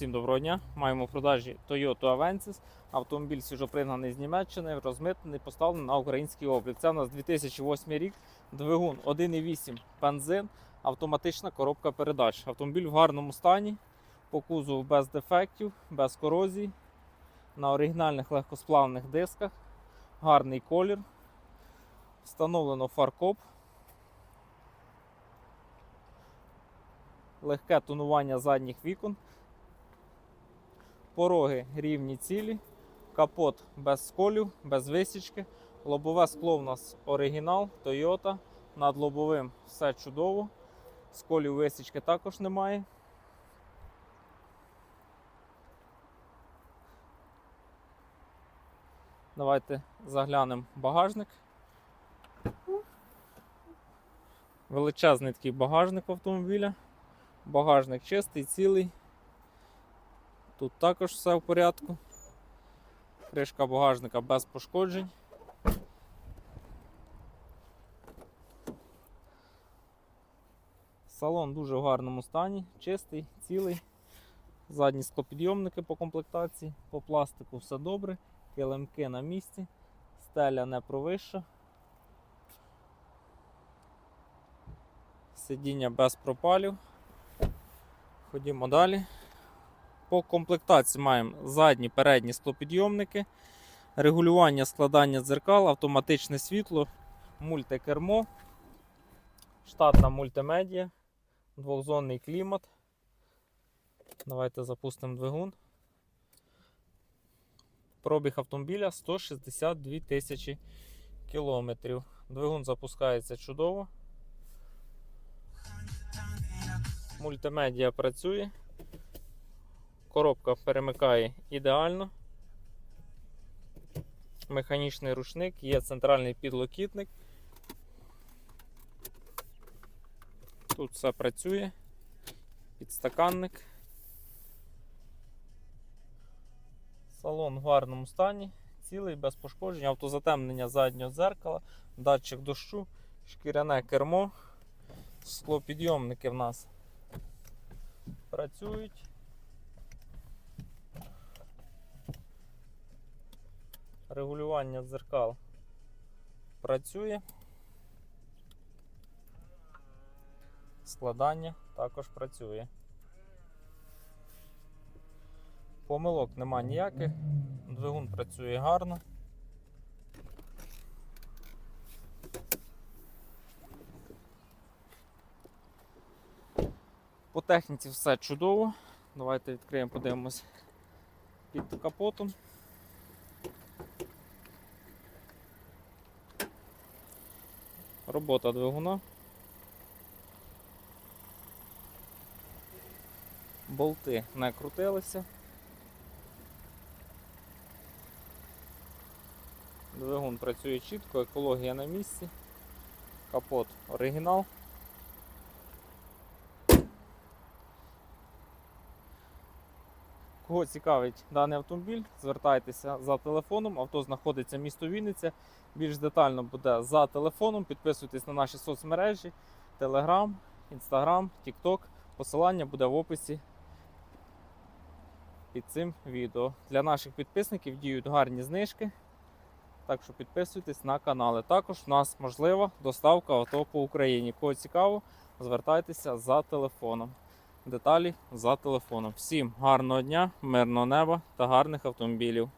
Всім доброго дня. Маємо в продажі Toyota Avensis. Автомобіль свіжопригнаний з Німеччини, розмитнений, поставлений на український облік. Це у нас 2008 рік, двигун 1,8 бензин, автоматична коробка передач. Автомобіль в гарному стані, по кузову без дефектів, без корозії, на оригінальних легкосплавних дисках, гарний колір. Встановлено фаркоп. Легке тонування задніх вікон. Пороги рівні цілі, капот без сколів, без висічки. Лобове скло в нас оригінал, Toyota. Над лобовим все чудово. Сколів висічки також немає. Давайте заглянемо багажник. Величезний такий багажник автомобіля. Багажник чистий, цілий. Тут також все в порядку. Кришка багажника без пошкоджень. Салон дуже в гарному стані, чистий, цілий. Задні склопідйомники по комплектації, по пластику все добре, килимки на місці, стеля не провища. Сидіння без пропалів. Ходімо далі. По комплектації маємо задні передні склопідйомники, регулювання складання дзеркал, автоматичне світло, мультикермо, штатна мультимедіа, двохзонний клімат. Давайте запустимо двигун. Пробіг автомобіля 162 тисячі кілометрів. Двигун запускається чудово. Мультимедіа працює. Коробка перемикає ідеально. Механічний рушник, є центральний підлокітник. Тут все працює. Підстаканник. Салон в гарному стані, цілий, без пошкоджень, автозатемнення заднього дзеркала, датчик дощу, шкіряне кермо, склопідйомники в нас працюють. Регулювання дзеркал працює. Складання також працює. Помилок нема ніяких. Двигун працює гарно. По техніці все чудово. Давайте відкриємо, подивимось під капотом. Робота двигуна. Болти не крутилися. Двигун працює чітко, екологія на місці. Капот оригінал. Кого цікавить даний автомобіль, звертайтеся за телефоном. Авто знаходиться в місто Вінниця. Більш детально буде за телефоном. Підписуйтесь на наші соцмережі, Telegram, Instagram, TikTok. Посилання буде в описі під цим відео. Для наших підписників діють гарні знижки. Так що підписуйтесь на канали. Також у нас можлива доставка авто по Україні. Кого цікаво, звертайтеся за телефоном. Деталі за телефоном. Всім гарного дня, мирного неба та гарних автомобілів.